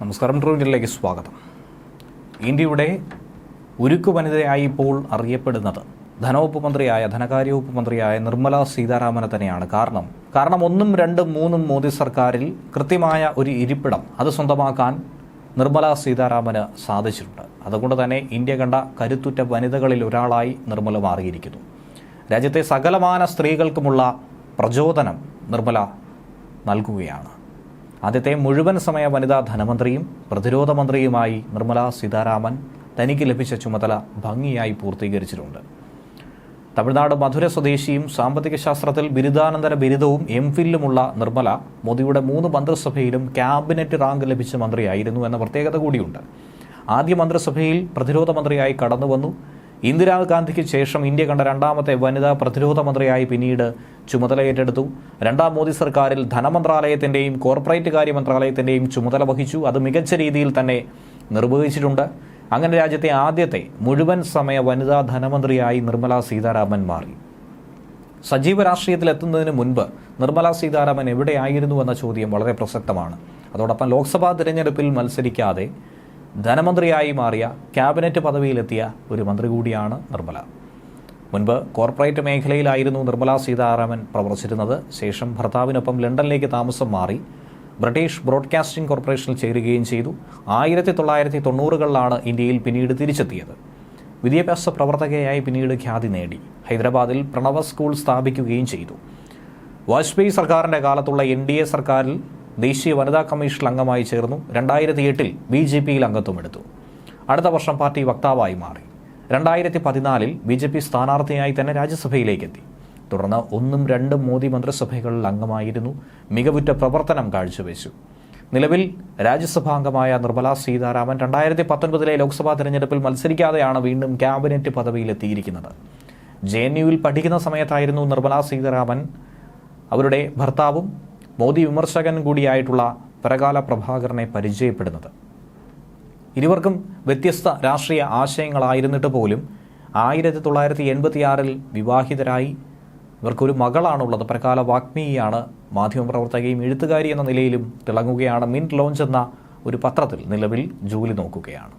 നമസ്കാരം ട്രൂവിലേക്ക് സ്വാഗതം. ഇന്ത്യയുടെ ഉരുക്കു വനിതയായി ഇപ്പോൾ അറിയപ്പെടുന്നത് ധനവകുപ്പ് മന്ത്രിയായ ധനകാര്യ വകുപ്പ് മന്ത്രിയായ നിർമ്മല സീതാരാമനെ തന്നെയാണ്. കാരണം കാരണം ഒന്നും രണ്ടും മൂന്നും മോദി സർക്കാരിൽ കൃത്യമായ ഒരു ഇരിപ്പിടം അത് സ്വന്തമാക്കാൻ നിർമ്മല സീതാരാമന് സാധിച്ചിട്ടുണ്ട്. അതുകൊണ്ട് തന്നെ ഇന്ത്യ കണ്ട കരുത്തുറ്റ വനിതകളിൽ ഒരാളായി നിർമ്മല മാറിയിരിക്കുന്നു. രാജ്യത്തെ സകലമാന സ്ത്രീകൾക്കുമുള്ള പ്രചോദനം നിർമ്മല നൽകുകയാണ്. ആദ്യത്തെ മുഴുവൻ സമയ വനിതാ ധനമന്ത്രിയും പ്രതിരോധ മന്ത്രിയുമായി നിർമ്മല സീതാരാമൻ തനിക്ക് ലഭിച്ച ചുമതല ഭംഗിയായി പൂർത്തീകരിച്ചിട്ടുണ്ട്. തമിഴ്നാട് മധുര സ്വദേശിയും സാമ്പത്തിക ശാസ്ത്രത്തിൽ ബിരുദാനന്തര ബിരുദവും എം ഫില്ലുമുള്ള നിർമ്മല മോദിയുടെ മൂന്ന് മന്ത്രിസഭയിലും ക്യാബിനറ്റ് റാങ്ക് ലഭിച്ച മന്ത്രിയായിരുന്നു എന്ന പ്രത്യേകത കൂടിയുണ്ട്. ആദ്യ മന്ത്രിസഭയിൽ പ്രതിരോധ മന്ത്രിയായി കടന്നുവന്നു. ഇന്ദിരാഗാന്ധിക്ക് ശേഷം ഇന്ത്യ കണ്ട രണ്ടാമത്തെ വനിതാ പ്രതിരോധ മന്ത്രിയായി പിന്നീട് ചുമതല ഏറ്റെടുത്തു. രണ്ടാം മോദി സർക്കാരിൽ ധനമന്ത്രാലയത്തിന്റെയും കോർപ്പറേറ്റ് കാര്യ മന്ത്രാലയത്തിന്റെയും ചുമതല വഹിച്ചു. അത് മികച്ച രീതിയിൽ തന്നെ നിർവഹിച്ചിട്ടുണ്ട്. അങ്ങനെ രാജ്യത്തെ ആദ്യത്തെ മുഴുവൻ സമയ വനിതാ ധനമന്ത്രിയായി നിർമ്മല സീതാരാമൻ മാറി. സജീവ രാഷ്ട്രീയത്തിൽ എത്തുന്നതിന് മുൻപ് നിർമ്മല സീതാരാമൻ എവിടെയായിരുന്നു എന്ന ചോദ്യം വളരെ പ്രസക്തമാണ്. അതോടൊപ്പം ലോക്സഭാ തിരഞ്ഞെടുപ്പിൽ മത്സരിക്കാതെ ധനമന്ത്രിയായി മാറിയ ക്യാബിനറ്റ് പദവിയിലെത്തിയ ഒരു മന്ത്രി കൂടിയാണ് നിർമ്മല. മുൻപ് കോർപ്പറേറ്റ് മേഖലയിലായിരുന്നു നിർമ്മല സീതാരാമൻ പ്രവർത്തിച്ചിരുന്നത്. ശേഷം ഭർത്താവിനൊപ്പം ലണ്ടനിലേക്ക് താമസം മാറി ബ്രിട്ടീഷ് ബ്രോഡ്കാസ്റ്റിംഗ് കോർപ്പറേഷനിൽ ചേരുകയും ചെയ്തു. ആയിരത്തി തൊള്ളായിരത്തി തൊണ്ണൂറുകളിലാണ് ഇന്ത്യയിൽ പിന്നീട് തിരിച്ചെത്തിയത്. വിദ്യാഭ്യാസ പ്രവർത്തകയായി പിന്നീട് ഖ്യാതി നേടി. ഹൈദരാബാദിൽ പ്രണവ സ്കൂൾ സ്ഥാപിക്കുകയും ചെയ്തു. വാജ്പേയി സർക്കാരിന്റെ കാലത്തുള്ള എൻ ഡി എ സർക്കാരിൽ ദേശീയ വനിതാ കമ്മീഷൻ അംഗമായി ചേർന്നു. രണ്ടായിരത്തി എട്ടിൽ ബി ജെ പിയിൽ അംഗത്വമെടുത്തു. അടുത്ത വർഷം പാർട്ടി വക്താവായി മാറി. രണ്ടായിരത്തി പതിനാലിൽ ബി ജെ പി സ്ഥാനാർത്ഥിയായി തന്നെ രാജ്യസഭയിലേക്ക് എത്തി തുടർന്ന് ഒന്നും രണ്ടും മോദി മന്ത്രിസഭകളിൽ അംഗമായിരുന്നു. മികവുറ്റ പ്രവർത്തനം കാഴ്ചവെച്ചു. നിലവിൽ രാജ്യസഭാംഗമായ നിർമ്മലാ സീതാരാമൻ രണ്ടായിരത്തി പത്തൊൻപതിലെ ലോക്സഭാ തെരഞ്ഞെടുപ്പിൽ മത്സരിക്കാതെയാണ് വീണ്ടും ക്യാബിനറ്റ് പദവിയിലെത്തിയിരിക്കുന്നത്. ജെ എൻ യുവിൽ പഠിക്കുന്ന സമയത്തായിരുന്നു നിർമ്മലാ സീതാരാമൻ അവരുടെ ഭർത്താവും മോദി വിമർശകൻ കൂടിയായിട്ടുള്ള പരകാല പ്രഭാകരനെ പരിചയപ്പെടുന്നത്. ഇരുവർക്കും വ്യത്യസ്ത രാഷ്ട്രീയ ആശയങ്ങളായിരുന്നിട്ട് പോലും ആയിരത്തി തൊള്ളായിരത്തി എൺപത്തിയാറിൽ വിവാഹിതരായി ഇവർക്കൊരു മകളാണുള്ളത്. പരകാല വാഗ്മിയാണ് മാധ്യമപ്രവർത്തകയും എഴുത്തുകാരി എന്ന നിലയിലും തിളങ്ങുകയാണ് മിന്റ് ലോഞ്ച് എന്ന ഒരു പത്രത്തിൽ നിലവിൽ ജോലി നോക്കുകയാണ്.